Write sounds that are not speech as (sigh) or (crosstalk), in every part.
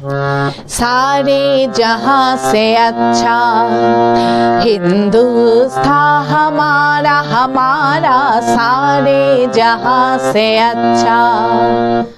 सारे जहाँ से अच्छा हिंदुस्तान हमारा हमारा सारे जहाँ से अच्छा।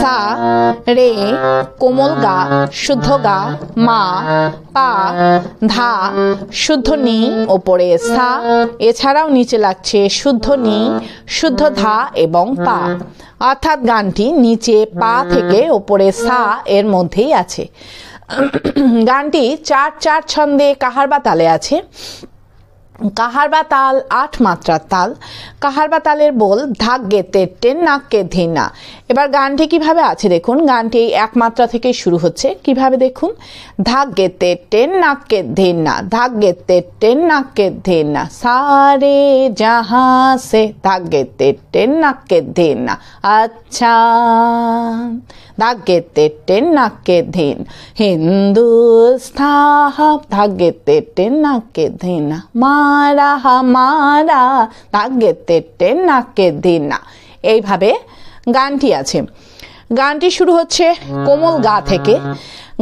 সা, রে, কোমল গা, শুদ্ধ গা, মা, পা, ধা, শুদ্ধ নি, ওপরে সা, এছাড়াও নিচে লাগছে শুদ্ধ নি, শুদ্ধ ধা এবং পা। অর্থাৎ গানটি নিচে পা থেকে ওপরে সা এর মধ্যেই আছে। গানটি চার চার ছন্দে কাহার বা তালে আছে? কাহারবা তাল আট মাত্রার তাল কাহারবা তালের বোল ধাক গেতে টেন নাককে ধিনা এবার গানটি কীভাবে আছে দেখুন, গানটি এই এক মাত্রা থেকে শুরু হচ্ছে। কীভাবে দেখুন? ধাক গেতে টেন নাককে ধিনা ধাক গেতে টেন নাককে ধিনা সারে জাহা সে ধাক গেতে টেন নাককে ধিনা আচ্ছা ধাক গেতে টেন নাককে ধিন হিন্দুস্থা ধাক গেতে টেন নাককে ধিনা মা হামারা হামারা দাগে তেটে, নাকে দিনা। এইভাবে গানটি আছে। গানটি শুরু হচ্ছে কোমল গা থেকে।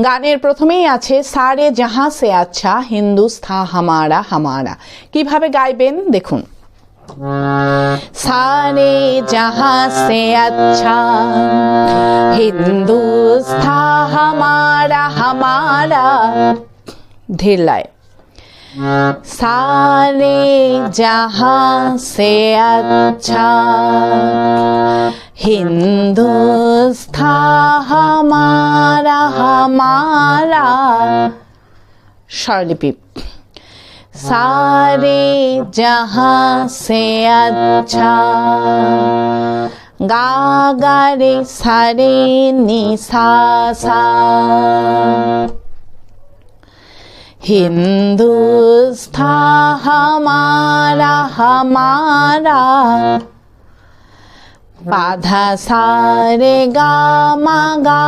গানের প্রথমেই আছে, সারে জাহা সে আচ্ছা হিন্দুস্থা হামারা হামারা। কীভাবে গাইবেন? দেখুন। সারে জাহা সে আচ্ছা হিন্দুস্থা হামারা হামারা। ধীর লায় सारे जहां से अच्छा हिंदुस्तान हमारा हमारा স্বরলিপি सारे जहां से अच्छा गा गा रे सारे नि सा सा हिंदुस्तान हमारा हमारा বাধা সারে গা মা গা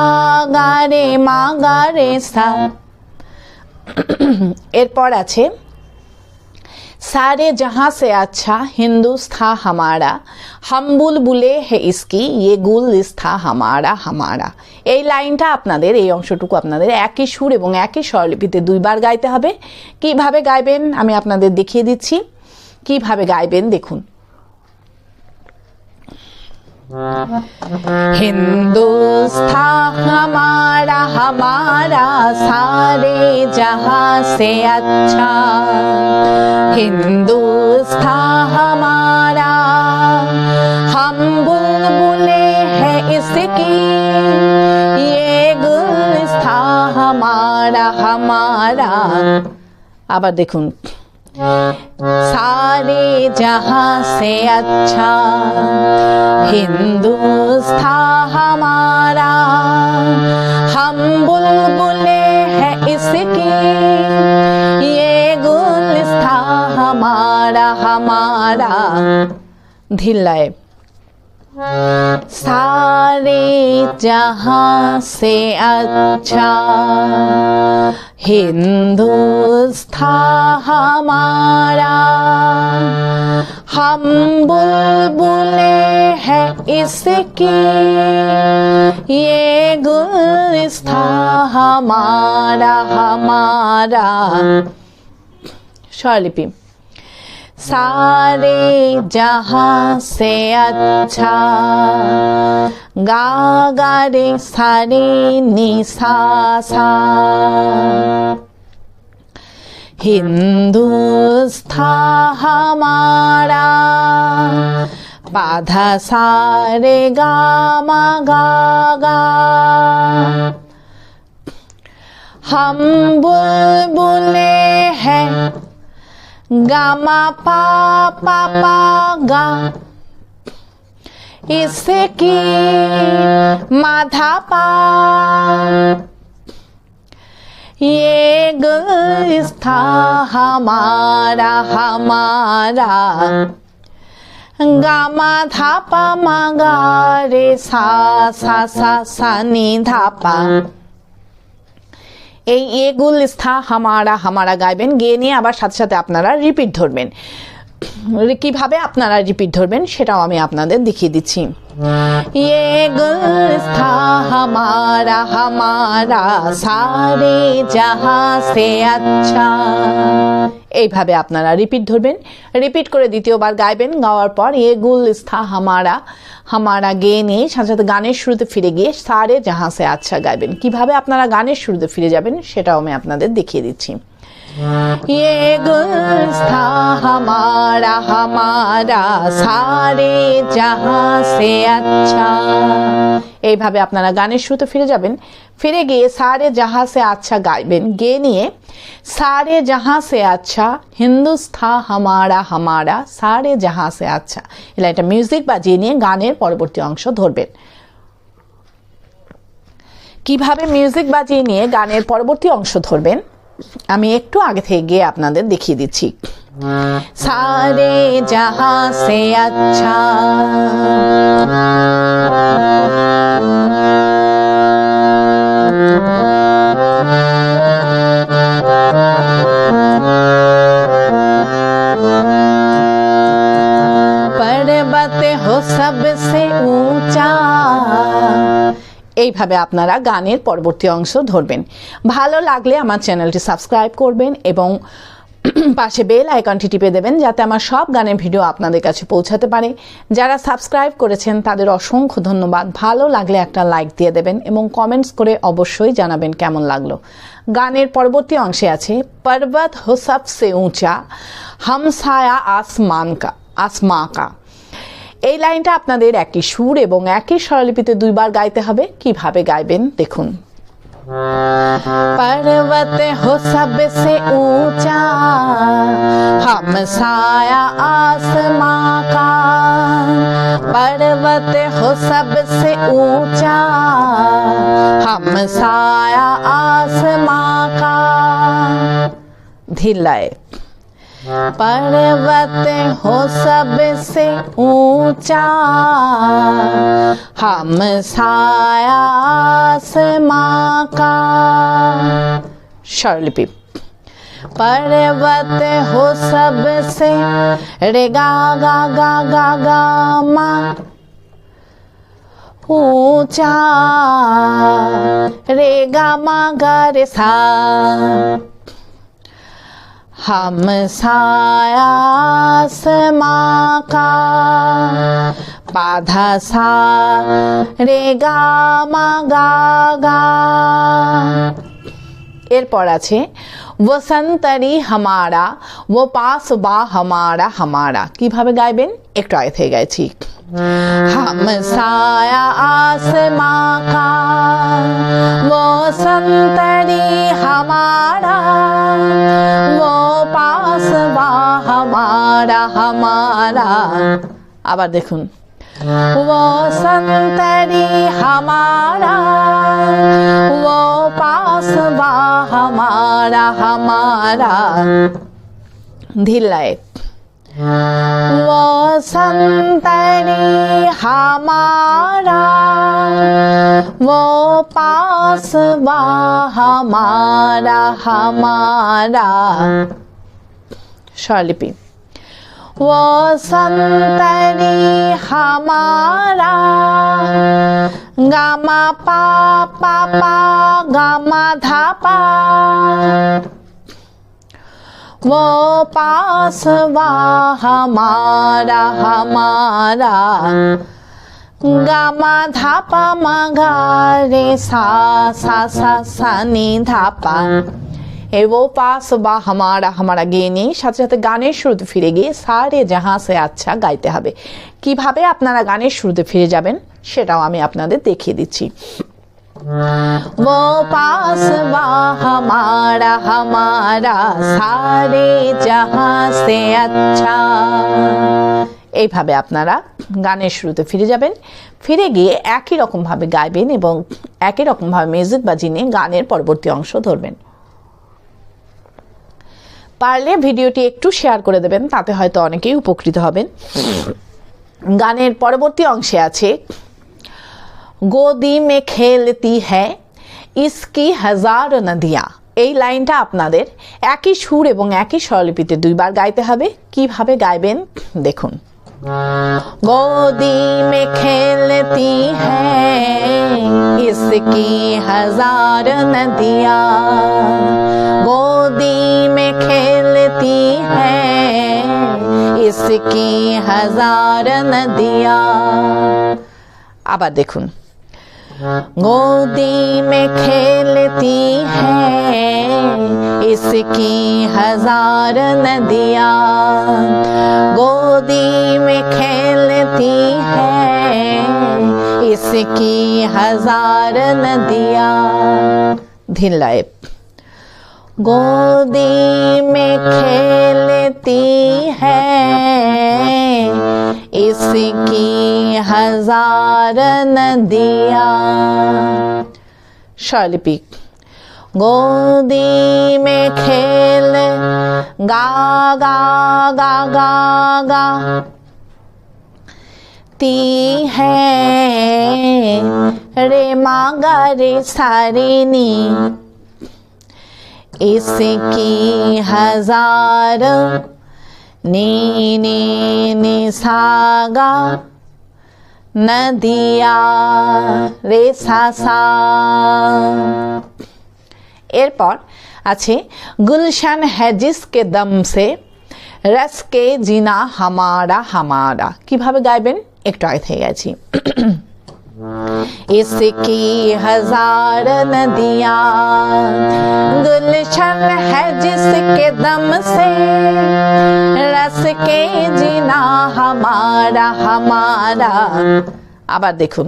গা রে মা গা রে সা এরপর আছে सारे जहां से अच्छा हिंदुस्तान हमारा हम বুলবুলে হে ইসকি ইয়ে গুল থা হামারা হামারা এই লাইনটা আপনাদের এই অংশটুকু আপনাদের একই সুর এবং একই স্বরলিপিতে দুইবার গাইতে হবে কিভাবে গাইবেন আমি আপনাদের দেখিয়ে দিচ্ছি কিভাবে গাইবেন দেখুন हिंदुस्तान हमारा हमारा सारे जहां से अच्छा हिंदुस्तान हमारा हम बुलबुले हैं इसकी ये गुलिस्तान हमारा हमारा আবার দেখুন सारे जहाँ से अच्छा हिंदुस्तान हमारा हम बुलबुले हैं इसकी ये गुलस्ता हमारा हमारा धिल्लाए सारे जहाँ से अच्छा। हिंदुस्था हमारा। हम बुलबुले हैं इसके। ये गुलस्था हमारा हमारा। स्वरलिपि सारे जहाँ से अच्छा गा गा रे सारे नि सा हिंदुस्तान हमारा बाधा सारे गा मा गा गा हम बुलबुले हैं। गामा पा पा पा गा माधा पा ये गुस्था हमारा हमारा गामा धापा मागा रे सा सा सा सा नी धापा এই এগুল ইস্থা হামারা হামারা গাইবেন গেয়ে নিয়ে আবার সাথে সাথে আপনারা রিপিট ধরবেন। কিভাবে আপনারা রিপিট ধরবেন সেটাও আমি আপনাদের দেখিয়ে দিচ্ছি ये गुलस्ता हमारा हमारा सारे जहां से अच्छा এইভাবে আপনারা রিপিট ধরবেন রিপিট করে দ্বিতীয়বার গাইবেন গাওয়ার পর এ গুল স্থা হামারা হামারা গেয়ে নিয়ে সাথে সাথে গানের শুরুতে ফিরে গিয়ে সারে জাহাঁ সে আচ্ছা গাইবেন কিভাবে আপনারা গানের শুরুতে ফিরে যাবেন সেটাও আমি আপনাদের দেখিয়ে দিচ্ছি ये गुलस्ता हमारा हमारा सारे जहां से अच्छा এইভাবে আপনারা গানের শুরুতে ফিরে যাবেন ফিরে গিয়ে সারে জাহাঁ সে আচ্ছা গাইবেন গেয়ে নিয়ে সারে জাহাঁ সে আচ্ছা হিন্দুস্থা হামারা হামারা সারে জাহাঁ সে আচ্ছা এলা এটা মিউজিক বাজিয়ে নিয়ে গানের পরবর্তী অংশ ধরবেন কিভাবে মিউজিক বাজিয়ে নিয়ে গানের পরবর্তী অংশ ধরবেন আমি একটু আগে থেকে গিয়ে আপনাদের দেখিয়ে দিচ্ছি। সারে যাহা সে আচ্ছা। এইভাবে আপনারা গানের পরবর্তী অংশ ধরবেন। ভালো লাগলে আমার চ্যানেলটি সাবস্ক্রাইব করবেন এবং (clears throat) পাশে বেল আইকনটি টিপে দেবেন যাতে আমার সব গানের ভিডিও আপনাদের কাছে পৌঁছাতে পারে। যারা সাবস্ক্রাইব করেছেন, তাদের অসংখ্য ধন্যবাদ। ভালো লাগলে একটা লাইক দিয়ে দেবেন এবং কমেন্টস করে অবশ্যই জানাবেন কেমন লাগল। গানের পরবর্তী অংশে আছে, পর্বত হো সবসে উঁচা হামসায়া আসমান কা আসমা কা এই লাইনটা আপনাদের একই সুর এবং একই স্বরলিপিতে দুইবার গাইতে হবে কিভাবে গাইবেন দেখুন पर्वत हो सबसे ऊंचा हम साया आसमां का पर्वत हो सबसे ऊंचा हम साया आसमां का धिलाए पर्वत हो सबसे ऊँचा। हम साया आसमां का। स्वर्लिपि पर्वत हो सबसे रे गा गा गा गा गा मा। ऊँचा। रे गा मा गा रे सा। हम सायासमां का बाधा सा রে গা মা গা গা এরপর আছে বসন্তরি হামারা ও পাস বা হামারা হামারা কিভাবে গাইবেন একটু আগে থেকে গাইছি हम साया आसमां का वो संतरी हमारा वो पासवा हमारा हमारा আবার দেখুন वो संतरी हमारा वो हमारा हमारा। ढिलाए वो संतरी हमारा। वो पासवा हमारा हमारा। स्वरलिपि वो संतरी हमारा गामा पा पा पा, गामा धापा वो पासवा हमारा हमारा गामा धापा मगा रे सा सा सा सा, नी धापा ধাপা এ ও পাস বা হামারা হামারা গেয়ে নিয়ে সাথে সাথে গানের শুরুতে ফিরে গিয়ে সারে জাহাঁ সে আচ্ছা গাইতে হবে কিভাবে আপনারা গানের শুরুতে ফিরে যাবেন সেটাও আমি আপনাদের দেখিয়ে দিচ্ছি वो पास बा हमारा हमारा सारे जहां से अच्छा এইভাবে আপনারা গানের শুরুতে ফিরে যাবেন ফিরে গিয়ে একই রকমভাবে গাইবেন এবং একই রকমভাবে মিউজিক বাজিয়ে নিয়ে গানের পরবর্তী অংশ ধরবেন পারলে ভিডিওটি একটু শেয়ার করে দেবেন, তাতে হয়তো অনেকেই উপকৃত হবেন। গানের পরবর্তী অংশে আছে, গোদি মে খেলতি হ্যাঁ ইস্কি হাজার নদিয়া। এই লাইনটা আপনাদের একই সুর এবং একই স্বরলিপিতে দুইবার গাইতে হবে। কীভাবে গাইবেন? দেখুন। गोदी में खेलती है इसकी हजार नदियाँ गोदी में खेलती है इसकी हजार नदियाँ আবার দেখুন गोदी में खेलती है। इसकी हज़ार नदिया गोदी में खेलती है। इसकी हज़ार नदियाँ धिल्लाए गोदी में खेलती है। इसकी हज़ार नदिया। शैलिपी, गोदी में खेल, गा गा गा गा गा। ती है रे मागा रे सारिनी इसकी हज़ार नी नी नी सागा नदिया রে সা সা এরপর আছে গুলশান হ্যাজিস কে দম সে রস কে জিনা হামারা হামারা কিভাবে গাইবেন একটু আগে থেকে গেছি इसकी हजार नदियाँ गुलशन है जिसके दम से हमारा हमारा আবার দেখুন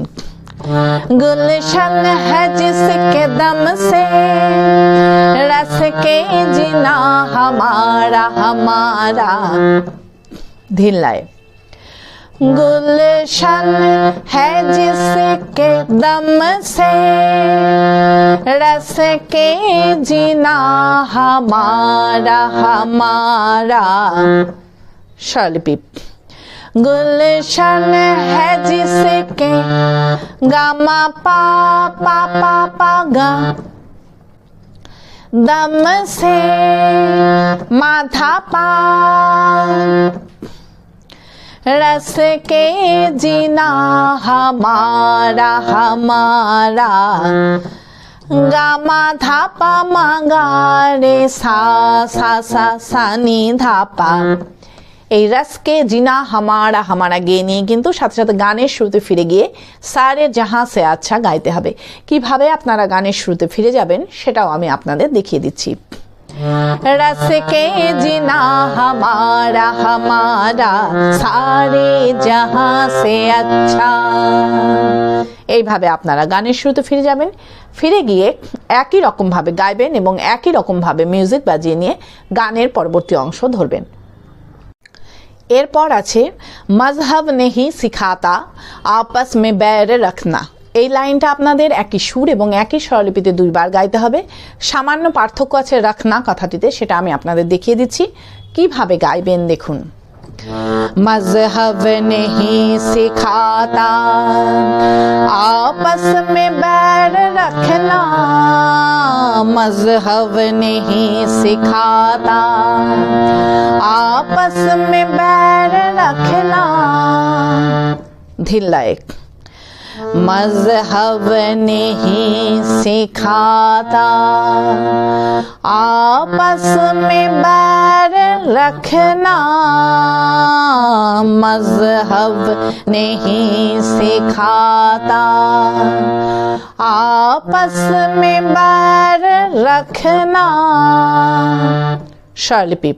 गुलशन है जिसके दम से रस के जीना हमारा हमारा धिल्लाए गुलशन है जिसके दम से रस के जीना हमारा हमारा शलपी गुलशन है जिसके गामा पा पा पा पा गा। दम से माथा पा। रस के जीना हमारा हमारा। गामा धापा मांगा रे, सा सा सा सानी धापा এই রসকে জিনা হামারা হামারা গেয়ে নিয়ে কিন্তু সাথে সাথে গানের শুরুতে ফিরে গিয়ে সারে জাহাঁ সে আচ্ছা গাইতে হবে কিভাবে আপনারা গানের শুরুতে ফিরে যাবেন সেটাও আমি আপনাদের দেখিয়ে দিচ্ছি रस के जिना हमारा हमारा सारे जहां से अच्छा এইভাবে আপনারা গানের শুরুতে ফিরে যাবেন ফিরে গিয়ে একই রকমভাবে গাইবেন এবং একই রকমভাবে মিউজিক বাজিয়ে নিয়ে গানের পরবর্তী অংশ ধরবেন এরপর আছে মজহব নেহি শিখাতা আপস মে ব্যয়ের রাখনা। এই লাইনটা আপনাদের একই সুর এবং একই স্বরলিপিতে দুইবার গাইতে হবে। সামান্য পার্থক্য আছে রাখনা কথাটিতে, সেটা আমি আপনাদের দেখিয়ে দিচ্ছি। কীভাবে গাইবেন, দেখুন। मज़हब नहीं सिखाता। आपस में बैर रखना मज़हब नहीं सिखाता। आपस में बैर रखना। धिल्ला एक। मज़हब नहीं सिखाता। आपस में बैर रखना मज़हब नहीं सिखाता। आपस में बैर रखना। शार्लिपी,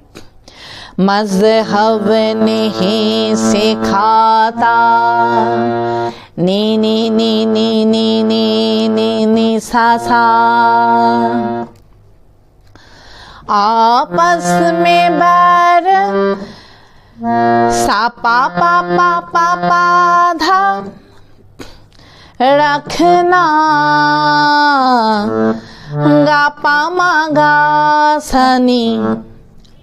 मज़हब नहीं सिखाता। नी नी नी नी नी नी नी नी, सा सा। आपस में बार सा, पा पा पा पा पा, धा रखना। गा, पा, मा, गा सनी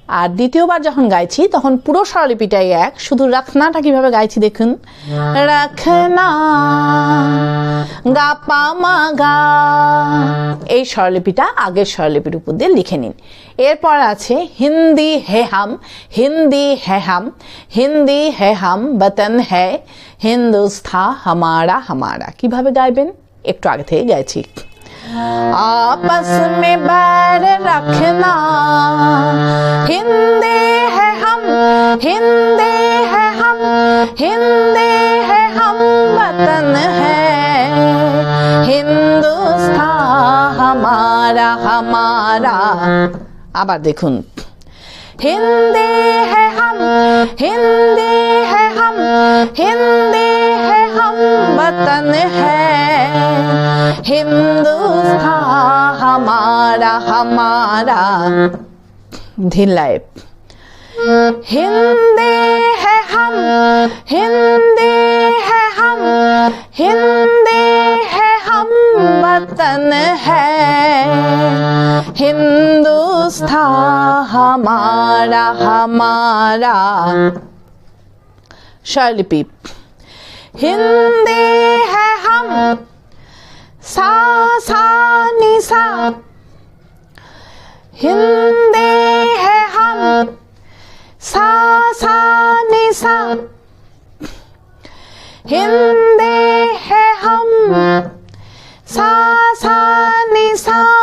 আর দ্বিতীয়বার যখন গাইছি, তখন পুরো স্বরলিপিটাই এক। শুধু রাখনাটা কীভাবে গাইছি দেখুন। রাখনা গা পা মা গা। এই স্বরলিপিটা আগের স্বরলিপির উপর দিয়ে লিখে নিন। এরপর আছে হিন্দি হে হাম, হিন্দি হে হাম, হিন্দি হে হাম বতন হে হিন্দুস্থা হামারা হামারা। কীভাবে গাইবেন? একটু আগে থেকে গাইছি। आपस में बैर रखना हिंदी है हम हिंदी है हम हिंदी है हम वतन है हिंदुस्तान हमारा हमारा আবার দেখুন हिंदी है हम हिंदी है हम हिंदी है हम वतन है हिंदुस्तान हमारा हमारा ढिलाए हिंदी है हम हिंदी है हम हिंदी है हम वतन है। हिंदुस्तान हमारा हमारा। शार्लिपी हिंदी है हम। सा सा नि सा हिंदी है हम। सा सा नि सा हिंदी है हम। सा सा सा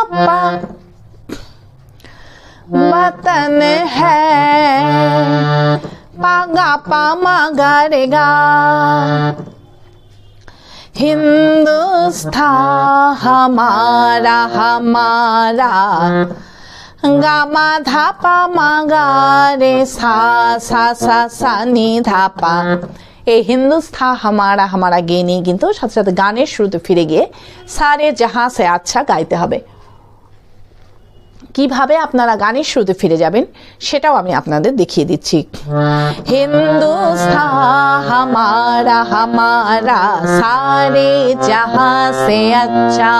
वतन है। पागा पामा मागा हिंदुस्था गा। हमारा हमारा। गामा धापा मागा रे सा सा सा सा, नी धापा এই হিন্দুস্থা হামারা হামারা গেয়ে নিয়ে কিন্তু সাথে সাথে গানের শুরুতে ফিরে গিয়ে সারে জাহা সে আচ্ছা গাইতে হবে। কীভাবে আপনারা গানের শুরুতে ফিরে যাবেন সেটাও আমি আপনাদের দেখিয়ে দিচ্ছি। হিন্দুস্তান হামারা হামারা, সারে সে আচ্ছা।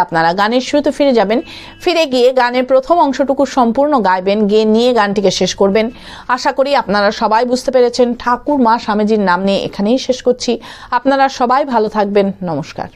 আপনারা গানের শুরুতে ফিরে যাবেন। ফিরে গিয়ে গানের প্রথম অংশটুকু সম্পূর্ণ গাইবেন, গিয়ে নিয়ে গানটিকে শেষ করবেন। আশা করি আপনারা সবাই বুঝতে পেরেছেন ঠাকুর মা স্বামীজির নাম নিয়ে এখানেই শেষ করছি। আপনারা সবাই ভালো থাকবেন। নমস্কার।